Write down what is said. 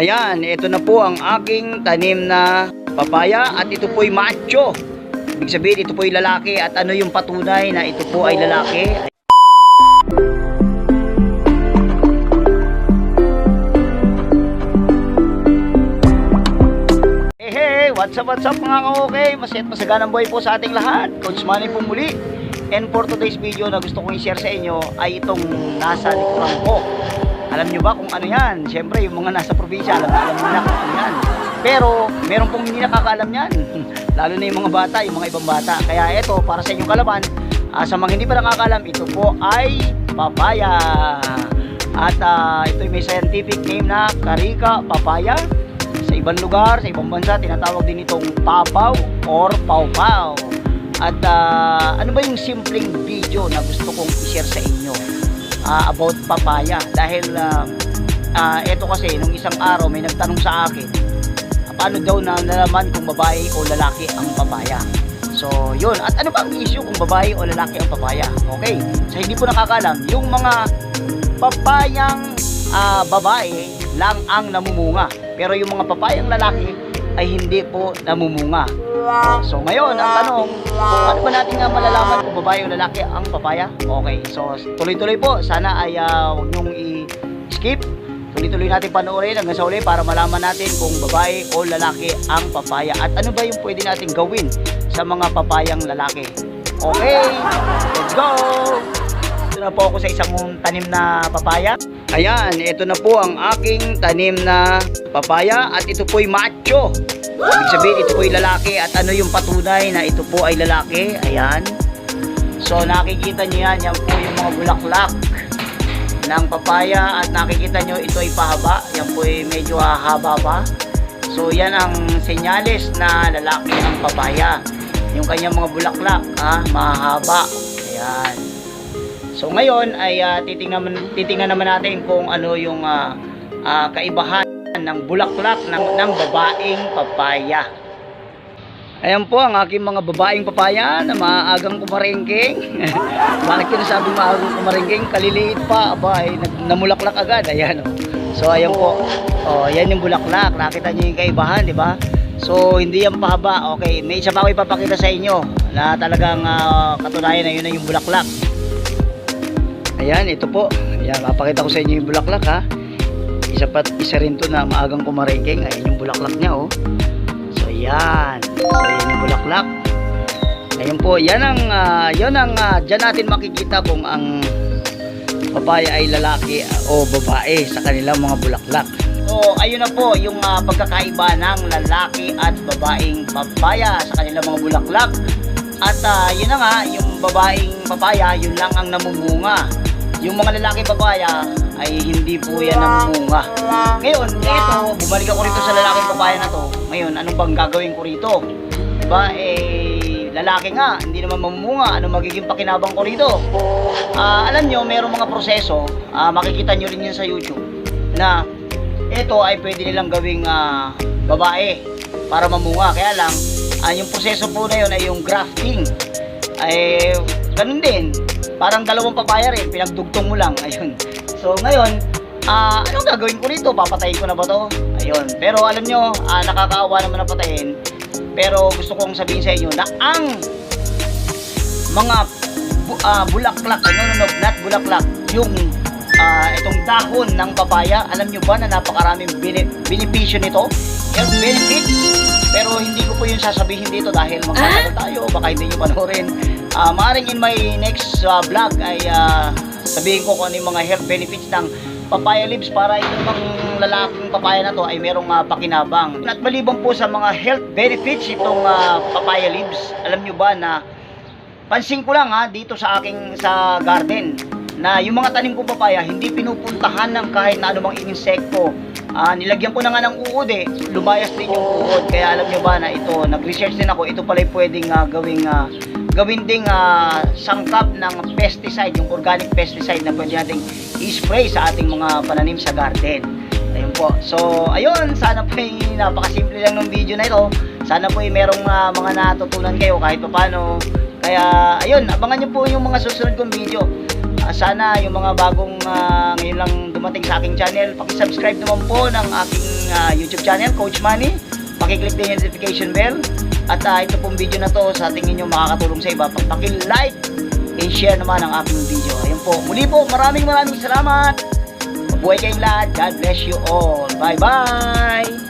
Ayan, ito na po ang aking tanim na papaya at ito po'y macho. Ibig sabihin, ito po'y lalaki at ano yung patunay na ito po ay lalaki? What's up, what's up mga ka-okay? Masayat masaganang buhay po sa ating lahat. Coach Manny po muli. And for today's video na gusto kong i-share sa inyo ay itong nasa likuran ko. Alam nyo ba kung ano yan? Siyempre, yung mga nasa probinsya, alam, alam nila kung ano yan. Pero, meron pong hindi nakakaalam yan. Lalo na yung mga bata, yung mga ibang bata. Kaya ito, para sa inyong kalaban, ah, sa mga hindi pa nakakaalam, ito po ay papaya. At ah, ito may scientific name na Carica papaya. Sa ibang lugar, sa ibang bansa, tinatawag din itong papaw or pawpaw. At ah, ano ba yung simpleng video na gusto kong i-share sa inyo ah, about papaya? Dahil ah, ah, eto kasi, nung isang araw may nagtanong sa akin, paano daw na nalaman kung babae o lalaki ang papaya? So, yun. At ano ba ang issue kung babae o lalaki ang papaya? Okay. Sa hindi po nakakalam, yung mga papayang ah, babae lang ang namumunga. Pero yung mga papayang lalaki ay hindi po namumunga. So ngayon, ang tanong, paano ba natin nga malalaman kung babae o lalaki ang papaya? Okay, so tuloy-tuloy po. Sana ay ah, huwag niyong i-skip. Tuloy-tuloy natin panoorin hanggang sa uli para malaman natin kung babae o lalaki ang papaya. At ano ba yung pwede natin gawin sa mga papayang lalaki? Okay, let's go! Ito na po ako sa isang tanim na papaya. Ayan, ito na po ang aking tanim na papaya at ito po'y macho. Ibig sabihin, ito po'y lalaki at ano yung patunay na ito po ay lalaki. Ayan. So nakikita nyo yan, yan po yung mga bulaklak ng papaya at nakikita nyo ito ay pahaba. Yan po ay medyo hahaba pa. So yan ang senyales na lalaki ng papaya. Yung kanyang mga bulaklak, ha, mahaba. Ayan. So ngayon ay ah, titingnan, titingnan naman natin kung ano yung ah, ah, kaibahan ng bulaklak ng, ng babaeng papaya. Ayan po ang aking mga babaeng papaya na maagang kumarengking. Bakit ko nasabing maagang kumarengking? Kaliliit pa, aba, ay, namulaklak agad. Ayan o. So ayan po. Oh, yan yung bulaklak. Nakita niyo yung kaibahan, di ba? So hindi yan pahaba. Okay, may isa pa ako ipapakita sa inyo na talagang ah, katunayan na yun na yung bulaklak. Ayan, ito po. Ayan, mapakita ko sa inyo yung bulaklak ha. Isa pa, isa rin to na maagang kumarengking. Ayan yung bulaklak niya oh. So yan. So yan yung bulaklak. Ayun po, yan ang uh, yan ang uh, diyan natin makikita kung ang papaya ay lalaki o babae sa kanilang mga bulaklak. So, ayun na po yung ah, pagkakaiba ng lalaki at babaeng papaya sa kanilang mga bulaklak. At ah, yun na nga, yung babaeng papaya, yun lang ang namumunga. Yung mga lalaking papaya ay hindi po yan namumunga. Ngayon, eto, bumalik ako rito sa lalaking papaya na to. Ngayon, anong bang gagawin ko rito? Diba, eh, lalaki nga, hindi naman mamumunga. Ano magiging pakinabang ko rito? Ah, alam nyo, mayroong mga proseso, ah, makikita nyo rin yun sa YouTube, na ito ay pwede nilang gawing ah, babae para mamunga. Kaya lang, ah, yung proseso po na yun ay yung grafting. Ay, ganun din. Parang dalawang papaya rin, pinagdugtong mo lang. Ayun. So, ngayon, ah, anong gagawin ko rito? Papatayin ko na ba to? Ayun. Pero alam nyo, ah, nakakaawa naman na patayin. Pero gusto kong sabihin sa inyo na ang mga bu- ah, bulaklak, ano, no, no, not bulaklak, yung ah, itong dahon ng papaya, alam nyo ba na napakaraming bene- benepisyo nito? Health benefits. Pero hindi ko po yun sasabihin dito dahil magsasagot tayo, baka hindi nyo panoorin. Ah, maaring in my next ah, vlog ay ah, sabihin ko kung ano mga health benefits ng papaya leaves para yung mga lalaking papaya na to ay merong ah, pakinabang. At maliban po sa mga health benefits itong ah, papaya leaves, alam nyo ba na pansin ko lang ha dito sa aking sa garden na yung mga tanim ko papaya hindi pinupuntahan ng kahit na anumang insekto. Ah, nilagyan ko na nga ng uod eh. Lumayas din yung uod. Kaya alam nyo ba na ito, nag-research din ako, ito pala pwedeng ah, gawing ah, gawin ding ah, sangkap ng pesticide, yung organic pesticide na pwede nating i-spray sa ating mga pananim sa garden. Ayun po. So, ayun, sana po ay napakasimple lang ng video na ito. Sana po ay merong ah, mga natutunan kayo kahit paano. Kaya, ayun, abangan nyo po yung mga susunod kong video. Ah, sana yung mga bagong ah, ngayon lang dumating sa aking channel. Paki-subscribe naman po ng aking ah, YouTube channel, Coach Manny. Paki-click din yung notification bell. At ah, ito pong video na to sa tingin nyo makakatulong sa iba. Paki-like and share naman ang aking video. Ayun po. Muli po, maraming maraming salamat. Mabuhay kayong lahat. God bless you all. Bye-bye.